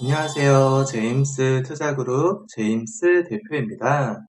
안녕하세요. 제임스 투자그룹 제임스 대표입니다.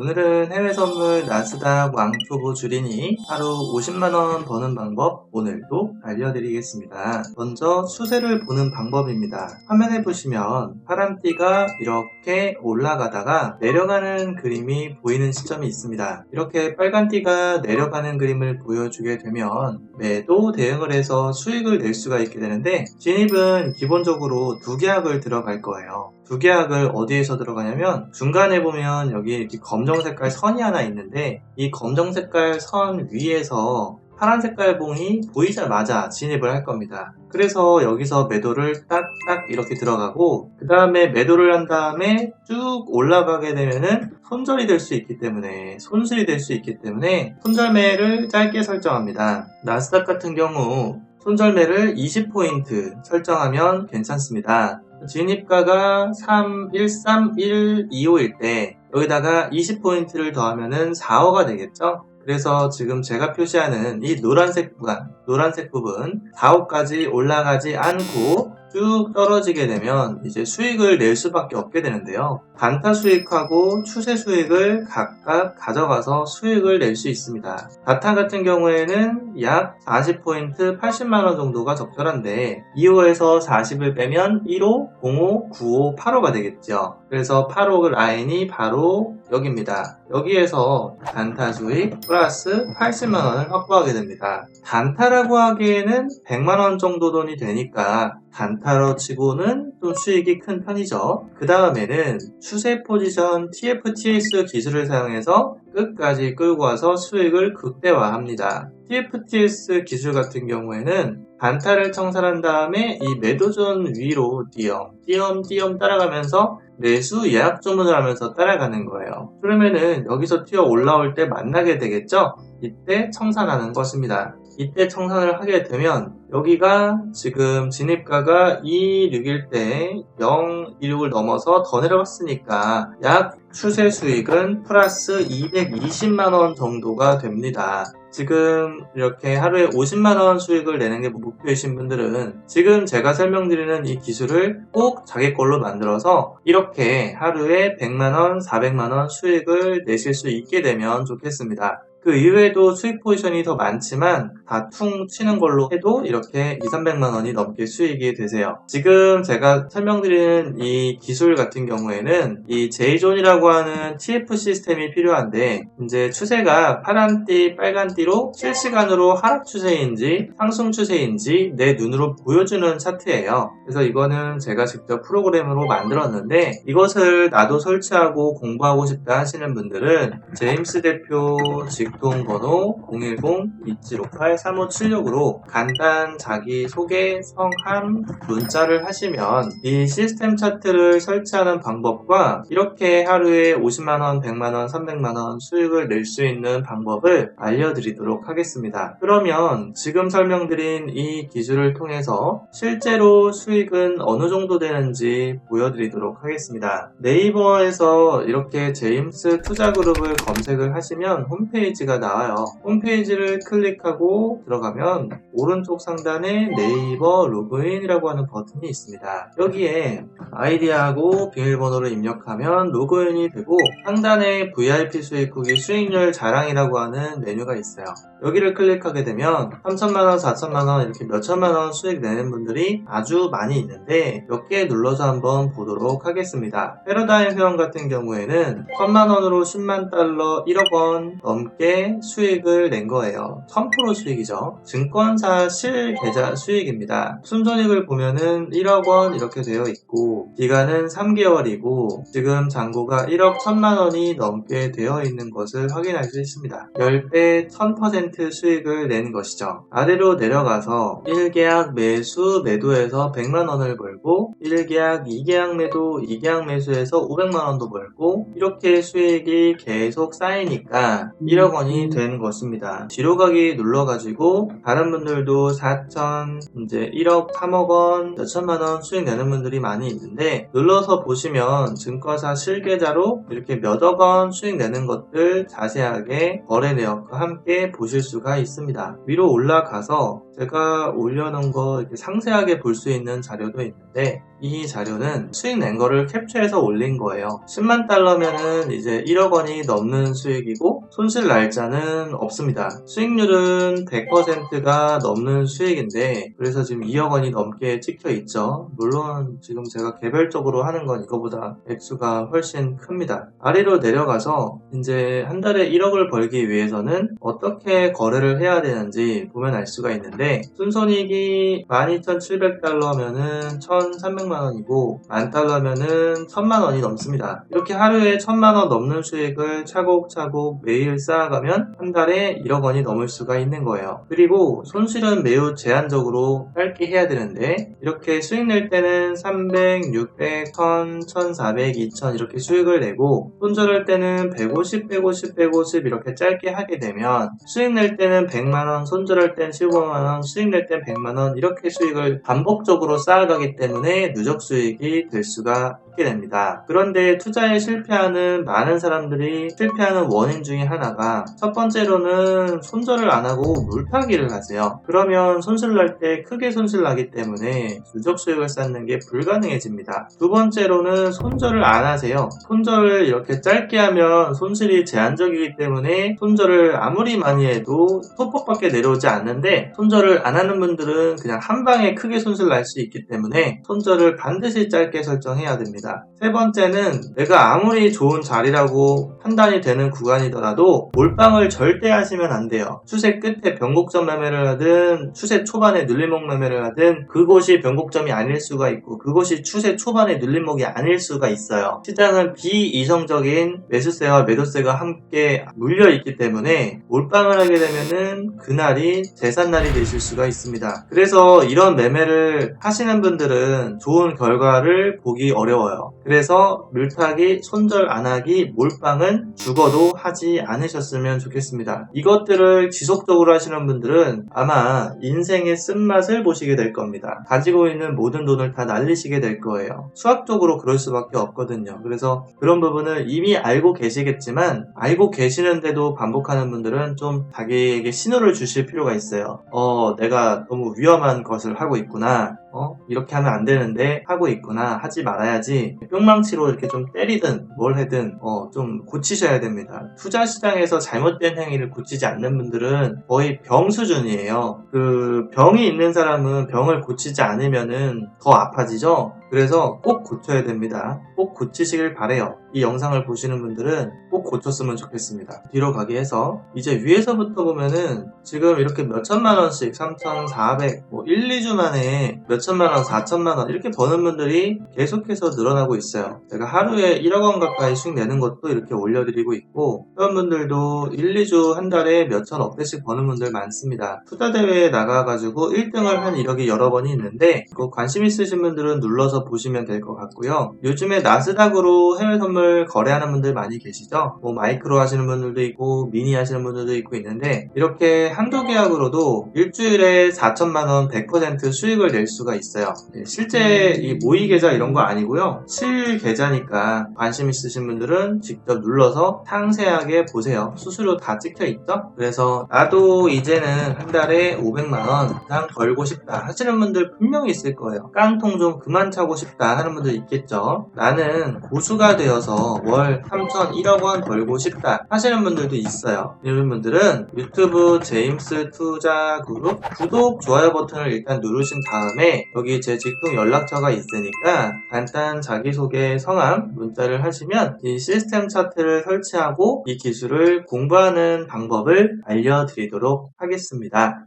오늘은 해외 선물 나스닥 왕초보 줄이니 하루 50만원 버는 방법 오늘도 알려드리겠습니다. 먼저 추세를 보는 방법입니다. 화면에 보시면 파란띠가 이렇게 올라가다가 내려가는 그림이 보이는 시점이 있습니다. 이렇게 빨간띠가 내려가는 그림을 보여주게 되면 매도 대응을 해서 수익을 낼 수가 있게 되는데 진입은 기본적으로 두 계약을 들어갈 거예요. 두 계약을 어디에서 들어가냐면 중간에 보면 여기 이렇게 검정 색깔 선이 하나 있는데 이 검정 색깔 선 위에서 파란 색깔 봉이 보이자마자 진입을 할 겁니다. 그래서 여기서 매도를 딱딱 이렇게 들어가고 그 다음에 매도를 한 다음에 쭉 올라가게 되면은 손절이 될 수 있기 때문에 손실이 될 수 있기 때문에 손절매를 짧게 설정합니다. 나스닥 같은 경우 손절매를 20포인트 설정하면 괜찮습니다. 진입가가 313125일 때 여기다가 20포인트를 더하면은 4호가 되겠죠? 그래서 지금 제가 표시하는 이 노란색 구간, 노란색 부분 4호까지 올라가지 않고 쭉 떨어지게 되면 이제 수익을 낼 수밖에 없게 되는데요. 단타 수익하고 추세 수익을 각각 가져가서 수익을 낼 수 있습니다. 다타 같은 경우에는 약 40포인트 80만원 정도가 적절한데 2호에서 40을 빼면 1호, 05, 95, 8호가 되겠죠. 그래서 8호 라인이 바로 여기입니다. 여기에서 단타 수익 플러스 80만원을 확보하게 됩니다. 단타라고 하기에는 100만원 정도 돈이 되니까 단타로 치고는 좀 수익이 큰 편이죠. 그 다음에는 추세 포지션 TFTS 기술을 사용해서 끝까지 끌고 와서 수익을 극대화합니다. TFTS 기술 같은 경우에는 단타를 청산한 다음에 이 매도존 위로 띄엄, 띄엄, 띄엄 따라가면서 매수 예약 주문을 하면서 따라가는 거예요. 그러면은 여기서 튀어 올라올 때 만나게 되겠죠? 이때 청산하는 것입니다. 이때 청산을 하게 되면 여기가 지금 진입가가 216일 때 016을 넘어서 더 내려갔으니까 약 추세 수익은 플러스 220만원 정도가 됩니다. 지금 이렇게 하루에 50만원 수익을 내는 게 목표이신 분들은 지금 제가 설명드리는 이 기술을 꼭 자기 걸로 만들어서 이렇게 하루에 100만원, 400만원 수익을 내실 수 있게 되면 좋겠습니다. 그 이외에도 수익 포지션이 더 많지만 다 퉁 치는 걸로 해도 이렇게 2, 300만 원이 넘게 수익이 되세요. 지금 제가 설명드리는 이 기술 같은 경우에는 이 J존이라고 하는 TF 시스템이 필요한데 이제 추세가 파란띠, 빨간띠로 실시간으로 하락 추세인지 상승 추세인지 내 눈으로 보여주는 차트예요. 그래서 이거는 제가 직접 프로그램으로 만들었는데 이것을 나도 설치하고 공부하고 싶다 하시는 분들은 제임스 대표 직 통번호 010-2758-3576으로 간단 자기소개, 성함, 문자를 하시면 이 시스템 차트를 설치하는 방법과 이렇게 하루에 50만원, 100만원, 300만원 수익을 낼 수 있는 방법을 알려드리도록 하겠습니다. 그러면 지금 설명드린 이 기술을 통해서 실제로 수익은 어느 정도 되는지 보여드리도록 하겠습니다. 네이버에서 이렇게 제임스 투자그룹을 검색을 하시면 홈페이지가 나와요. 홈페이지를 클릭하고 들어가면 오른쪽 상단에 네이버 로그인이라고 하는 버튼이 있습니다. 여기에 아이디하고 비밀번호를 입력하면 로그인이 되고 상단에 VIP 수익 후기 수익률 자랑이라고 하는 메뉴가 있어요. 여기를 클릭하게 되면 3천만원, 4천만원 이렇게 몇천만원 수익 내는 분들이 아주 많이 있는데 몇 개 눌러서 한번 보도록 하겠습니다. 패러다임 회원 같은 경우에는 1000만원으로 10만 달러 1억 원 넘게 수익을 낸 거예요. 1000% 수익이죠. 증권사 실계좌 수익입니다. 순손익을 보면은 1억 원 이렇게 되어 있고 기간은 3개월이고 지금 잔고가 1억 1000만 원이 넘게 되어 있는 것을 확인할 수 있습니다. 10배 1000% 100% 수익을 내는 것이죠. 아래로 내려가서 1계약 매수 매도에서 100만 원을 벌고 1계약 2계약 매도 2계약 매수에서 500만 원도 벌고 이렇게 수익이 계속 쌓이니까 1억 원이 되는 것입니다. 뒤로 가기 눌러가지고 다른 분들도 4천 이제 1억 3억 원 몇천만 원 수익 내는 분들이 많이 있는데 눌러서 보시면 증권사 실계좌로 이렇게 몇억 원 수익 내는 것들 자세하게 거래 내역과 함께 보실 수가 있습니다. 위로 올라가서 제가 올려놓은 거 이렇게 상세하게 볼 수 있는 자료도 있는데 이 자료는 수익 낸 거를 캡처해서 올린 거예요. 10만 달러면은 이제 1억 원이 넘는 수익이고 손실 날짜는 없습니다. 수익률은 100%가 넘는 수익인데 그래서 지금 2억 원이 넘게 찍혀 있죠. 물론 지금 제가 개별적으로 하는 건 이거보다 액수가 훨씬 큽니다. 아래로 내려가서 이제 한 달에 1억을 벌기 위해서는 어떻게 거래를 해야 되는지 보면 알 수가 있는데 순손익이 12,700달러면은 1,300만 원이고 만 달러면은 1,000만 원이 넘습니다. 이렇게 하루에 1,000만 원 넘는 수익을 차곡차곡 매일 쌓아가면 한 달에 1억 원이 넘을 수가 있는 거예요. 그리고 손실은 매우 제한적으로 짧게 해야 되는데 이렇게 수익 낼 때는 300, 600, 1000, 1400, 2000 이렇게 수익을 내고 손절할 때는 150, 150, 150 이렇게 짧게 하게 되면 수익 낼 때는 100만원, 손절할 땐 15만원, 수익 낼 땐 100만 원 이렇게 수익을 반복적으로 쌓아가기 때문에 누적 수익이 될 수가 있게 됩니다. 그런데 투자에 실패하는 많은 사람들이 실패하는 원인 중에 하나가 첫 번째로는 손절을 안 하고 물타기를 하세요. 그러면 손실 날 때 크게 손실 나기 때문에 누적 수익을 쌓는 게 불가능해집니다. 두 번째로는 손절을 안 하세요. 손절을 이렇게 짧게 하면 손실이 제한적이기 때문에 손절을 아무리 많이 해도 소폭밖에 내려오지 않는데 손절을 안 하는 분들은 그냥 한 방에 크게 손실 날 수 있기 때문에 손절을 반드시 짧게 설정해야 됩니다. 세 번째는 내가 아무리 좋은 자리라고 판단이 되는 구간이더라도 몰빵을 절대 하시면 안 돼요. 추세 끝에 변곡점 매매를 하든 추세 초반에 눌림목 매매를 하든 그곳이 변곡점이 아닐 수가 있고 그곳이 추세 초반에 눌림목이 아닐 수가 있어요. 시장은 비이성적인 매수세와 매도세가 함께 물려 있기 때문에 몰빵을 하게 되면은 그날이 재산날이 되실 수가 있습니다. 그래서 이런 매매를 하시는 분들은 좋은 결과를 보기 어려워요. 그래서 물타기, 손절 안 하기, 몰빵은 죽어도 하지 않으셨으면 좋겠습니다. 이것들을 지속적으로 하시는 분들은 아마 인생의 쓴맛을 보시게 될 겁니다. 가지고 있는 모든 돈을 다 날리시게 될 거예요. 수학적으로 그럴 수밖에 없거든요. 그래서 그런 부분을 이미 알고 계시겠지만 알고 계시는데도 반복하는 분들은 좀 자기에게 신호를 주실 필요가 있어요. 어, 내가 너무 위험한 것을 하고 있구나. 어? 이렇게 하면 안 되는데 하고 있구나. 하지 말아야지. 뿅망치로 이렇게 좀 때리든 뭘 하든 어, 좀 고치셔야 됩니다. 투자 시장에서 잘못된 행위를 고치지 않는 분들은 거의 병 수준이에요. 그 병이 있는 사람은 병을 고치지 않으면은 더 아파지죠. 그래서 꼭 고쳐야 됩니다. 꼭 고치시길 바래요. 이 영상을 보시는 분들은 꼭 고쳤으면 좋겠습니다. 뒤로 가기 해서 이제 위에서부터 보면은 지금 이렇게 몇천만 원씩 3,400, 뭐 1, 2주 만에 몇천만 원, 4천만 원 이렇게 버는 분들이 계속해서 늘어나고 있어요. 제가 하루에 1억 원 가까이 수익 내는 것도 이렇게 올려드리고 있고 그런 분들도 1, 2주 한 달에 몇천 억 대씩 버는 분들 많습니다. 투자 대회에 나가가지고 1등을 한 이력이 여러 번이 있는데 그 관심 있으신 분들은 눌러서 보시면 될 것 같고요. 요즘에 나스닥으로 해외 선물 거래하는 분들 많이 계시죠? 뭐 마이크로 하시는 분들도 있고 미니 하시는 분들도 있고 있는데 이렇게 한두 계약으로도 일주일에 4천만 원 100% 수익을 낼 수가 있어요. 네, 실제 이 모의 계좌 이런 거 아니고요. 실 계좌니까 관심 있으신 분들은 직접 눌러서 상세하게 보세요. 수수료 다 찍혀 있죠? 그래서 나도 이제는 한 달에 500만 원 이상 벌고 싶다 하시는 분들 분명히 있을 거예요. 깡통 좀 그만 차고 싶다 하는 분들 있겠죠. 나는 고수가 되어서 월 3천 1억 원 벌고 싶다 하시는 분들도 있어요. 이런 분들은 유튜브 제임스 투자 그룹 구독 좋아요 버튼을 일단 누르신 다음에 여기 제 직통 연락처가 있으니까 간단 자기소개 성함 문자를 하시면 이 시스템 차트를 설치하고 이 기술을 공부하는 방법을 알려드리도록 하겠습니다.